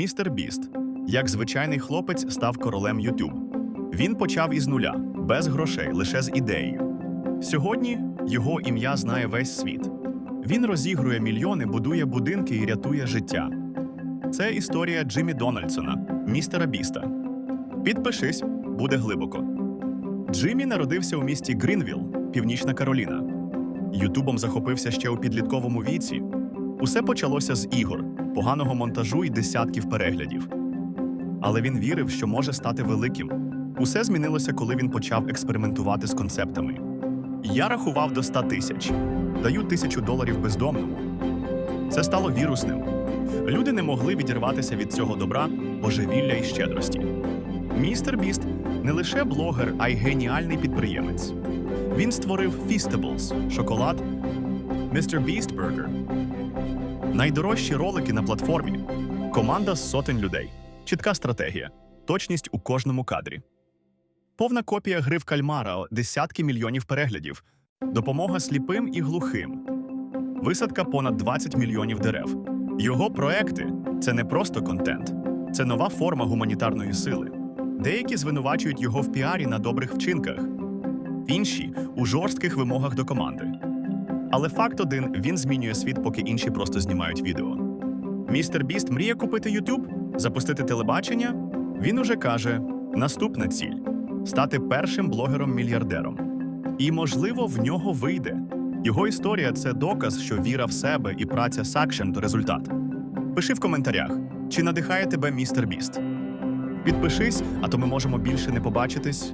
Містер Біст, як звичайний хлопець, став королем YouTube. Він почав із нуля, без грошей, лише з ідеєю. Сьогодні його ім'я знає весь світ. Він розігрує мільйони, будує будинки і рятує життя. Це історія Джиммі Дональдсона, містера Біста. Підпишись, буде глибоко. Джиммі народився у місті Грінвілл, Північна Кароліна. Ютубом захопився ще у підлітковому віці. Усе почалося з ігор, поганого монтажу і десятків переглядів. Але він вірив, що може стати великим. Усе змінилося, коли він почав експериментувати з концептами. Я рахував до 100 тисяч, даю тисячу доларів бездомному. Це стало вірусним. Люди не могли відірватися від цього добра, божевілля і щедрості. Містер Біст не лише блогер, а й геніальний підприємець. Він створив Feastables – шоколад, Mr. Beast Burger. Найдорожчі ролики на платформі. Команда з сотень людей. Чітка стратегія. Точність у кожному кадрі. Повна копія гри в кальмара, десятки мільйонів переглядів. Допомога сліпим і глухим. Висадка понад 20 мільйонів дерев. Його проекти це не просто контент, це нова форма гуманітарної сили. Деякі звинувачують його в піарі на добрих вчинках, інші у жорстких вимогах до команди. Але факт один: він змінює світ, поки інші просто знімають відео. Містер Біст мріє купити YouTube, запустити телебачення. Він уже каже: наступна ціль стати першим блогером-мільярдером. І, можливо, в нього вийде. Його історія це доказ, що віра в себе і праця з акшен до результат. Пиши в коментарях, чи надихає тебе містер Біст. Підпишись, а то ми можемо більше не побачитись.